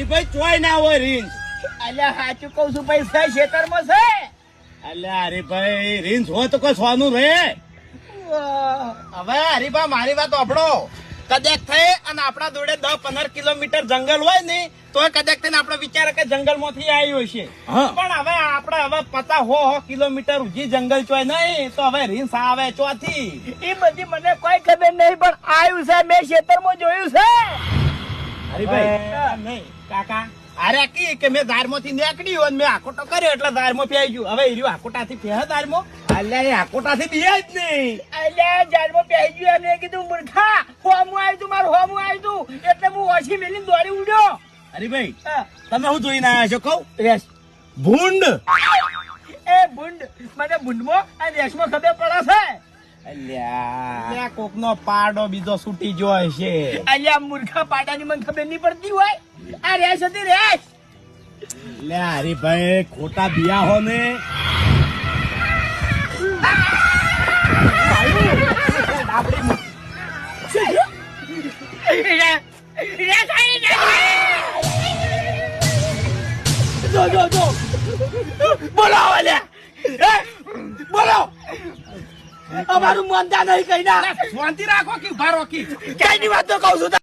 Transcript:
હરીભાઈ ચોય ના હોય રીંછ અલ્યા સાચું કઉ છું ભાઈ છે ખેતરમાં છે? અલ્યા હરીભાઈ રીંછ હોય તો કોઈ સોનું રે. હવે હરીભા મારી વાત આપડો કદાચ થઈ અને આપણા જોડે દસ પંદર કિલોમીટર જંગલ હોય ને તો કદાચ થઈને આપણે વિચાર કે જંગલમાંથી આવ્યું છે હા. પણ હવે આપણે હવે પચાસ હો હો કિલોમીટર ઉજી જંગલ ચોય નહીં તો હવે રીંસ આવે ચોથી. એ બધી મને કોઈ ખબર નહીં પણ આવ્યું છે મેં ખેતરમાં જોયું છે. હરીભાઈ નહીં કાકા. અરે કી કે મેં ધારમાંથી નીકળી હોય ને મેં આકોટો કર્યો એટલે ધારમાં પ્યાઈ ગયું હવે હીર્યું આકોટાથી પ્યા ધારમાં? અલ્યા એ આકોટાથી બીયા જ નહીં. અલ્યા જારમાં પ્યાઈ ગયું એમને કીધું મૂર્ખા હોમું આવ્યું તું મારું હોમું આવ્યું તું. એટલે હું ઓછી મેલીને દોડી ઉડ્યો. અરે ભાઈ તમે શું જોઈને આવ્યા છો કહું? રેસ. ભૂંડ. એ ભૂંડ. મને ભૂંડમાં અને રેસમાં ખબર પડે છે. અલ્યા. કોકનો પાડો બીજો છૂટી જો છે અલ્યા મૂર્ખા પાડાની મને ખબર નહીં પડતી હોય. આ રેસ હતી રેસ. લે હરીભાઈ ખોટા બિયા હો ને. બોલાવો બોલો અમારું મનતા નહીં કઈ ના શાંતિ રાખો કે ઊભા રોકી કઈ ની વાત તો કહું છું